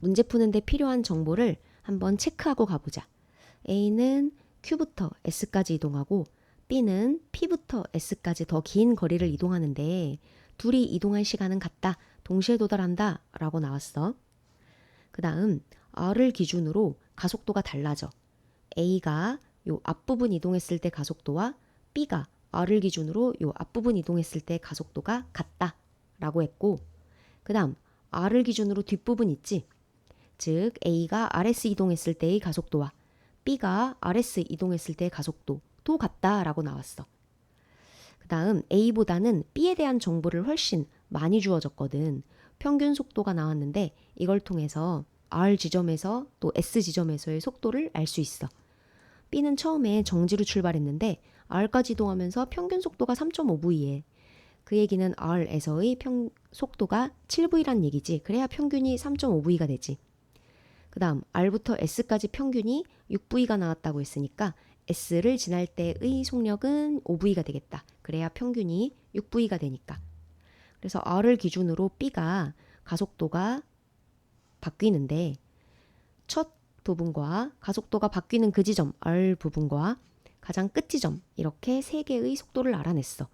문제 푸는데 필요한 정보를 한번 체크하고 가보자. A는 Q부터 S까지 이동하고 B는 P부터 S까지 더 긴 거리를 이동하는데 둘이 이동할 시간은 같다. 동시에 도달한다. 라고 나왔어. 그 다음 R을 기준으로 가속도가 달라져. A가 요 앞부분 이동했을 때 가속도와 B가 R을 기준으로 요 앞부분 이동했을 때 가속도가 같다. 라고 했고 그 다음 R을 기준으로 뒷부분 있지. 즉 A가 RS 이동했을 때의 가속도와 B가 RS 이동했을 때의 가속도도 같다라고 나왔어. 그 다음 A보다는 B에 대한 정보를 훨씬 많이 주어졌거든. 평균 속도가 나왔는데 이걸 통해서 R 지점에서 또 S 지점에서의 속도를 알 수 있어. B는 처음에 정지로 출발했는데 R까지 이동하면서 평균 속도가 3.5V에 그 얘기는 R에서의 평, 속도가 7V란 얘기지. 그래야 평균이 3.5V가 되지. 그 다음 R부터 S까지 평균이 6V가 나왔다고 했으니까 S를 지날 때의 속력은 5V가 되겠다. 그래야 평균이 6V가 되니까. 그래서 R을 기준으로 B가 가속도가 바뀌는데 첫 부분과 가속도가 바뀌는 그 지점 R 부분과 가장 끝 지점 이렇게 세 개의 속도를 알아냈어.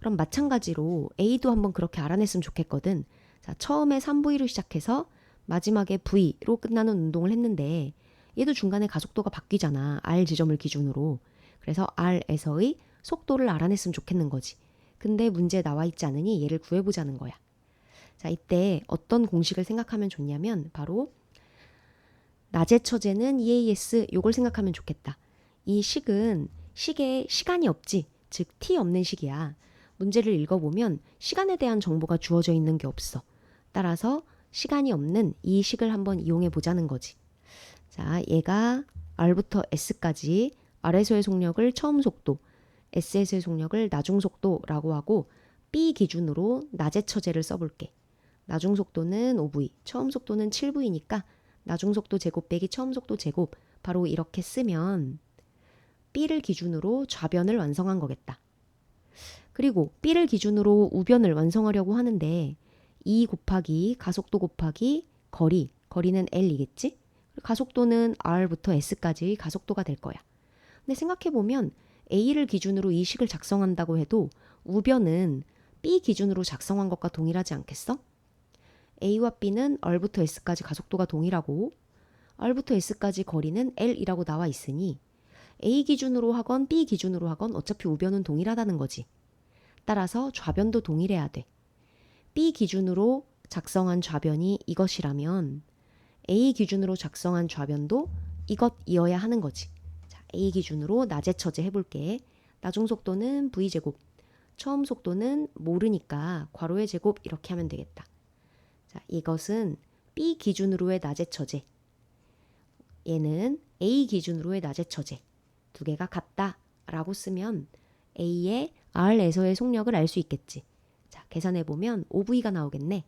그럼 마찬가지로 A도 한번 그렇게 알아냈으면 좋겠거든. 자, 처음에 3V로 시작해서 마지막에 V로 끝나는 운동을 했는데 얘도 중간에 가속도가 바뀌잖아. R 지점을 기준으로. 그래서 R에서의 속도를 알아냈으면 좋겠는 거지. 근데 문제 나와 있지 않으니 얘를 구해보자는 거야. 자, 이때 어떤 공식을 생각하면 좋냐면 바로 낮의 처제는 EAS 요걸 생각하면 좋겠다. 이 식은 식에 시간이 없지. 즉 t 없는 식이야. 문제를 읽어보면 시간에 대한 정보가 주어져 있는 게 없어. 따라서 시간이 없는 이 식을 한번 이용해 보자는 거지. 자, 얘가 R부터 S까지 R에서의 속력을 처음 속도, S에서의 속력을 나중 속도라고 하고 B 기준으로 낮의 처제를 써볼게. 나중 속도는 5V, 처음 속도는 7V니까 나중 속도 제곱 빼기 처음 속도 제곱 바로 이렇게 쓰면 B를 기준으로 좌변을 완성한 거겠다. 그리고 B를 기준으로 우변을 완성하려고 하는데 2 곱하기 가속도 곱하기 거리, 거리는 L이겠지? 가속도는 R부터 S까지의 가속도가 될 거야. 근데 생각해보면 A를 기준으로 이 식을 작성한다고 해도 우변은 B 기준으로 작성한 것과 동일하지 않겠어? A와 B는 R부터 S까지 가속도가 동일하고 R부터 S까지 거리는 L이라고 나와 있으니 A 기준으로 하건 B 기준으로 하건 어차피 우변은 동일하다는 거지. 따라서 좌변도 동일해야 돼. B 기준으로 작성한 좌변이 이것이라면 A 기준으로 작성한 좌변도 이것이어야 하는 거지. 자, A 기준으로 낮의 처제 해볼게. 나중 속도는 V제곱. 처음 속도는 모르니까 괄호의 제곱 이렇게 하면 되겠다. 자, 이것은 B 기준으로의 낮의 처제. 얘는 A 기준으로의 낮의 처제. 두 개가 같다라고 쓰면 A의 R에서의 속력을 알 수 있겠지. 자, 계산해 보면 5V가 나오겠네.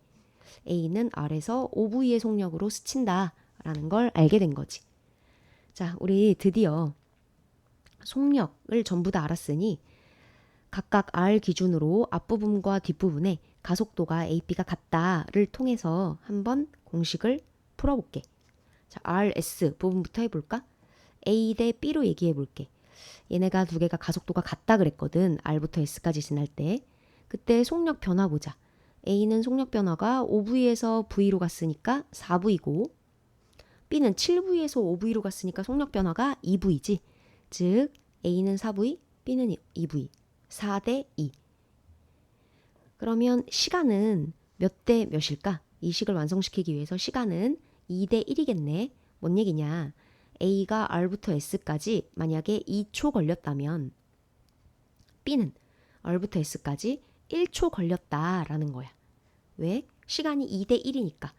A는 R에서 5V의 속력으로 스친다 라는 걸 알게 된 거지. 자, 우리 드디어 속력을 전부 다 알았으니 각각 R 기준으로 앞부분과 뒷부분에 가속도가 AP가 같다를 통해서 한번 공식을 풀어볼게. 자, RS 부분부터 해볼까? A 대 B로 얘기해 볼게. 얘네가 두 개가 가속도가 같다 그랬거든. R부터 S까지 지날 때. 그때 속력 변화 보자. A는 속력 변화가 5V에서 V로 갔으니까 4V고 B는 7V에서 5V로 갔으니까 속력 변화가 2V지. 즉 A는 4V, B는 2V. 4대 2. 그러면 시간은 몇 대 몇일까? 이 식을 완성시키기 위해서 시간은 2대 1이겠네. 뭔 얘기냐? A가 R부터 S까지 만약에 2초 걸렸다면 B는 R부터 S까지 1초 걸렸다라는 거야. 왜? 시간이 2대 1이니까.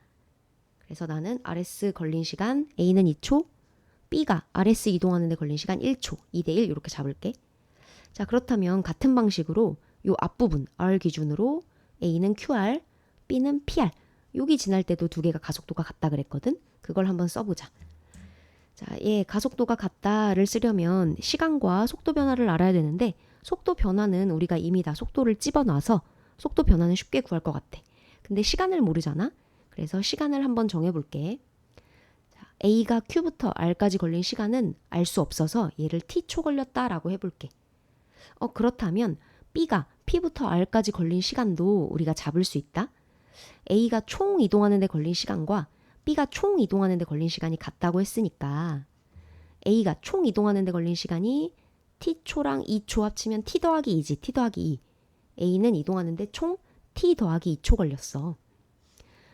그래서 나는 RS 걸린 시간 A는 2초, B가 RS 이동하는데 걸린 시간 1초, 2대 1 이렇게 잡을게. 자, 그렇다면 같은 방식으로 요 앞부분 R 기준으로 A는 QR, B는 PR. 여기 지날 때도 두 개가 가속도가 같다 그랬거든. 그걸 한번 써보자. 자, 예, 가속도가 같다를 쓰려면 시간과 속도 변화를 알아야 되는데 속도 변화는 우리가 이미 다 속도를 집어놔서 속도 변화는 쉽게 구할 것 같아. 근데 시간을 모르잖아. 그래서 시간을 한번 정해볼게. 자, A가 Q부터 R까지 걸린 시간은 알 수 없어서 얘를 T초 걸렸다라고 해볼게. 어, 그렇다면 B가 P부터 R까지 걸린 시간도 우리가 잡을 수 있다? A가 총 이동하는 데 걸린 시간과 B가 총 이동하는 데 걸린 시간이 같다고 했으니까 A가 총 이동하는 데 걸린 시간이 T초랑 2초 합치면 T 더하기 2지. T 더하기 2. A는 이동하는데 총 T 더하기 2초 걸렸어.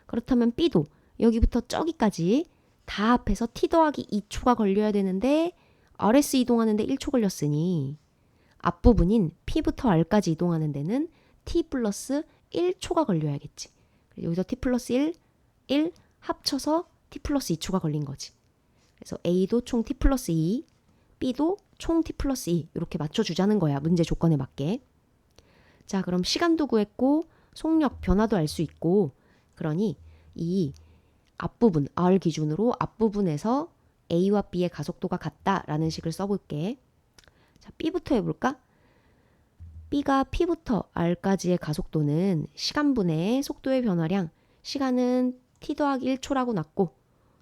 그렇다면 B도 여기부터 저기까지 다 합해서 T 더하기 2초가 걸려야 되는데 RS 이동하는데 1초 걸렸으니 앞부분인 P부터 R까지 이동하는 데는 T 플러스 1초가 걸려야겠지. 여기서 T 플러스 1, 1 합쳐서 T 플러스 2초가 걸린 거지. 그래서 A도 총 T 플러스 2, B도 총 T 플러스 2 이렇게 맞춰주자는 거야. 문제 조건에 맞게. 자 그럼 시간도 구했고 속력 변화도 알 수 있고 그러니 이 앞부분 R 기준으로 앞부분에서 A와 B의 가속도가 같다라는 식을 써볼게. 자 B부터 해볼까? B가 P부터 R까지의 가속도는 시간분의 속도의 변화량 시간은 t 더하기 1초라고 났고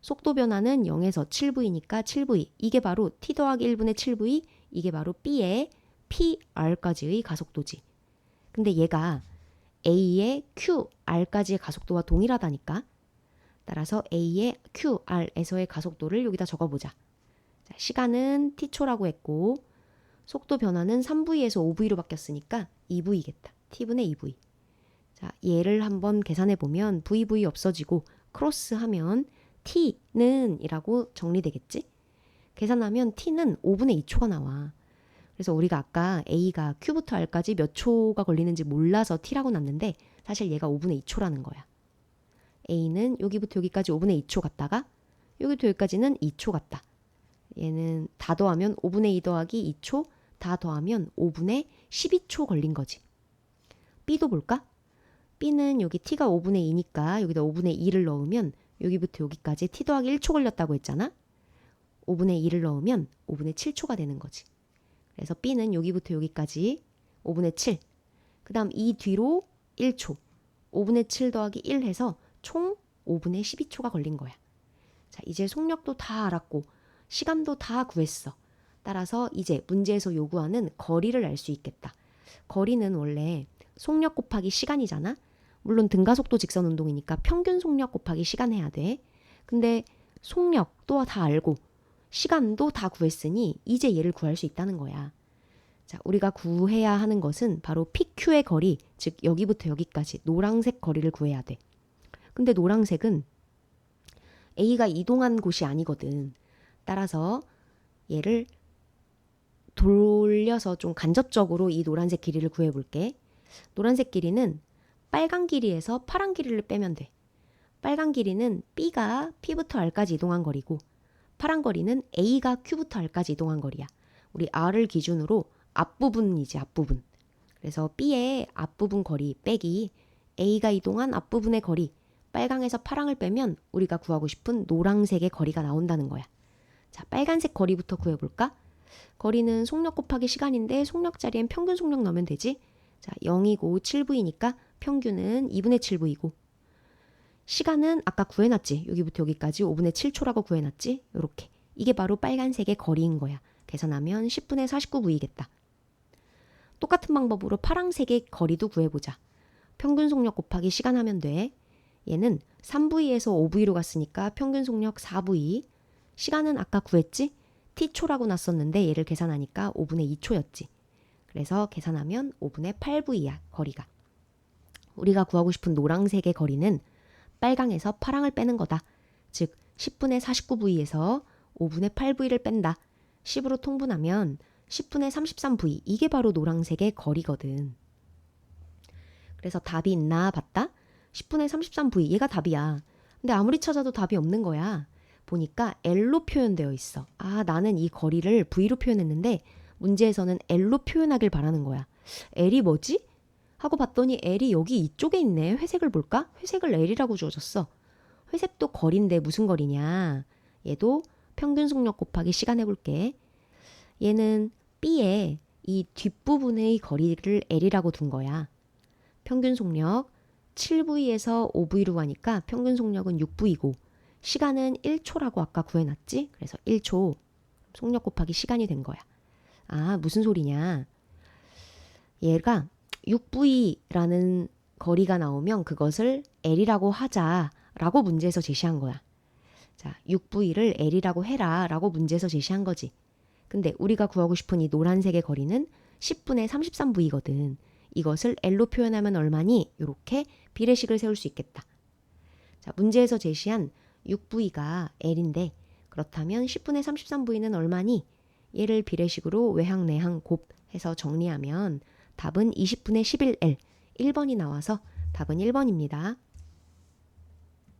속도 변화는 0에서 7v니까 7v 이게 바로 t 더하기 1분의 7v 이게 바로 B의 PR까지의 가속도지. 근데 얘가 A의 QR까지의 가속도와 동일하다니까. 따라서 A의 QR에서의 가속도를 여기다 적어보자. 자, 시간은 t초라고 했고 속도 변화는 3v에서 5v로 바뀌었으니까 2v겠다. t분의 2v. 자, 얘를 한번 계산해 보면 vv 없어지고 크로스 하면 t는 이라고 정리되겠지? 계산하면 t는 5분의 2초가 나와. 그래서 우리가 아까 a가 q부터 r까지 몇 초가 걸리는지 몰라서 t라고 났는데 사실 얘가 5분의 2초라는 거야. a는 여기부터 여기까지 5분의 2초 갔다가 여기부터 여기까지는 2초 갔다. 얘는 다 더하면 5분의 2 더하기 2초 다 더하면 5분의 12초 걸린 거지. b도 볼까? b는 여기 t가 5분의 2니까 여기다 5분의 2를 넣으면 여기부터 여기까지 t 더하기 1초 걸렸다고 했잖아. 5분의 2를 넣으면 5분의 7초가 되는 거지. 그래서 b는 여기부터 여기까지 5분의 7. 그 다음 이 뒤로 1초. 5분의 7 더하기 1 해서 총 5분의 12초가 걸린 거야. 자, 이제 속력도 다 알았고 시간도 다 구했어. 따라서 이제 문제에서 요구하는 거리를 알 수 있겠다. 거리는 원래 속력 곱하기 시간이잖아. 물론 등가속도 직선 운동이니까 평균 속력 곱하기 시간 해야 돼. 근데 속력도 다 알고 시간도 다 구했으니 이제 얘를 구할 수 있다는 거야. 자, 우리가 구해야 하는 것은 바로 PQ의 거리, 즉 여기부터 여기까지 노란색 거리를 구해야 돼. 근데 노란색은 A가 이동한 곳이 아니거든. 따라서 얘를 돌려서 좀 간접적으로 이 노란색 길이를 구해 볼게. 노란색 길이는 빨간 길이에서 파란 길이를 빼면 돼. 빨간 길이는 B가 P부터 R까지 이동한 거리고 파란 거리는 A가 Q부터 R까지 이동한 거리야. 우리 R을 기준으로 앞부분이지 앞부분. 그래서 B의 앞부분 거리 빼기 A가 이동한 앞부분의 거리 빨강에서 파랑을 빼면 우리가 구하고 싶은 노란색의 거리가 나온다는 거야. 자, 빨간색 거리부터 구해볼까? 거리는 속력 곱하기 시간인데 속력 자리엔 평균 속력 넣으면 되지. 자, 0이고 7V니까 평균은 2분의 7V이고 시간은 아까 구해놨지. 여기부터 여기까지 5분의 7초라고 구해놨지. 요렇게. 이게 바로 빨간색의 거리인 거야. 계산하면 10분의 49V겠다. 똑같은 방법으로 파란색의 거리도 구해보자. 평균 속력 곱하기 시간 하면 돼. 얘는 3V에서 5V로 갔으니까 평균 속력 4V. 시간은 아까 구했지? T초라고 났었는데 얘를 계산하니까 5분의 2초였지. 그래서 계산하면 5분의 8V야, 거리가. 우리가 구하고 싶은 노란색의 거리는 빨강에서 파랑을 빼는 거다. 즉 10분의 49V에서 5분의 8V를 뺀다. 10으로 통분하면 10분의 33V. 이게 바로 노란색의 거리거든. 그래서 답이 있나 봤다? 10분의 33V. 얘가 답이야. 근데 아무리 찾아도 답이 없는 거야. 보니까 L로 표현되어 있어. 아, 나는 이 거리를 V로 표현했는데 문제에서는 L로 표현하길 바라는 거야. L이 뭐지? 하고 봤더니 L이 여기 이쪽에 있네. 회색을 볼까? 회색을 L이라고 주어졌어. 회색도 거리인데 무슨 거리냐? 얘도 평균 속력 곱하기 시간 해볼게. 얘는 B의 이 뒷부분의 거리를 L이라고 둔 거야. 평균 속력 7V에서 5V로 가니까 평균 속력은 6V고 시간은 1초라고 아까 구해놨지? 그래서 1초 속력 곱하기 시간이 된 거야. 아, 무슨 소리냐? 얘가 6V라는 거리가 나오면 그것을 L이라고 하자라고 문제에서 제시한 거야. 자, 6V를 L이라고 해라라고 문제에서 제시한 거지. 근데 우리가 구하고 싶은 이 노란색의 거리는 10분의 33V거든. 이것을 L로 표현하면 얼마니? 이렇게 비례식을 세울 수 있겠다. 자, 문제에서 제시한 6V가 L인데 그렇다면 10분의 33V는 얼마니? 얘를 비례식으로 외항, 내항, 곱 해서 정리하면 답은 20분의 11L 1번이 나와서 답은 1번입니다.